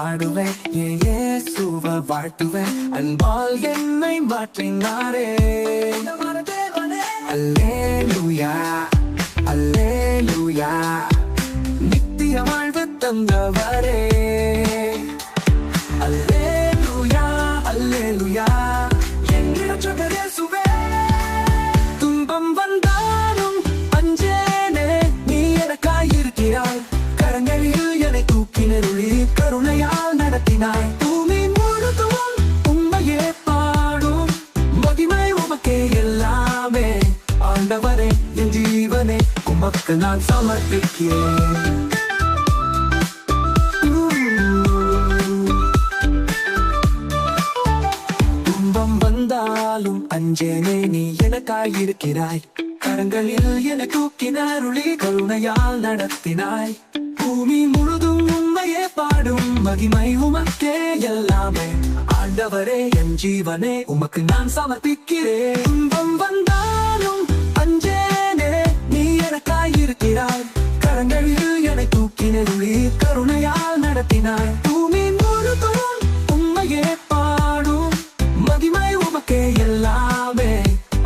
பாடுவேன். என் இயேசுவ வாழ்த்துவேன். அன்பால் என்னை மாற்றினாரே. அல்லேலூயா அல்லேலூயா. நித்திய வாழ்வு தந்தவரே. அல்லேலூயா அல்லேலூயா. என் இயேசுவே. துன்பம் வந்தாலும் அஞ்சேனே நீ கருணையால் பூமி முழுதும் உண்மையே பாடும். மகிமை உமக்கே எல்லாமே. ஆண்டவரே என் ஜீவனே உமக்கு நான் சமர்ப்பிக்கிறேன். துன்பம் வந்தாலும் அஞ்சேனே நீ எனக்காய் இருக்கிறாய். கரங்களில் என தூக்கினாருளி கருணையால் நடத்தினாய். பூமி முழு மகிமை உமக்கே எல்லாமே. ஆண்டவரே என் ஜீவனே உமக்கு நான் சமர்ப்பிக்கிறேன். துன்பம் வந்தாலும் அஞ்சேனே நீ எனக்காய் இருக்கிறாய் கரங்களில் என்னை தூக்கினருளி கருணையால் நடத்தினாய். பூமி முழுதும் உண்மையே பாடும். மகிமை உமக்கே எல்லாமே.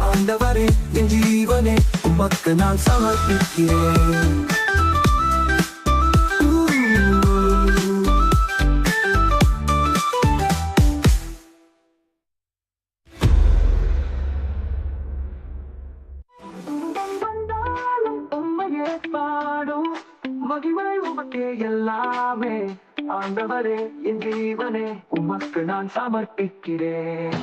ஆண்டவரே என் ஜீவனே உமக்கு நான் சமர்ப்பிக்கிறேன். மகிமை உமக்கே எல்லாமே. ஆண்டவரே என் ஜீவனே உமக்கு நான் சமர்ப்பிக்கிறேன்.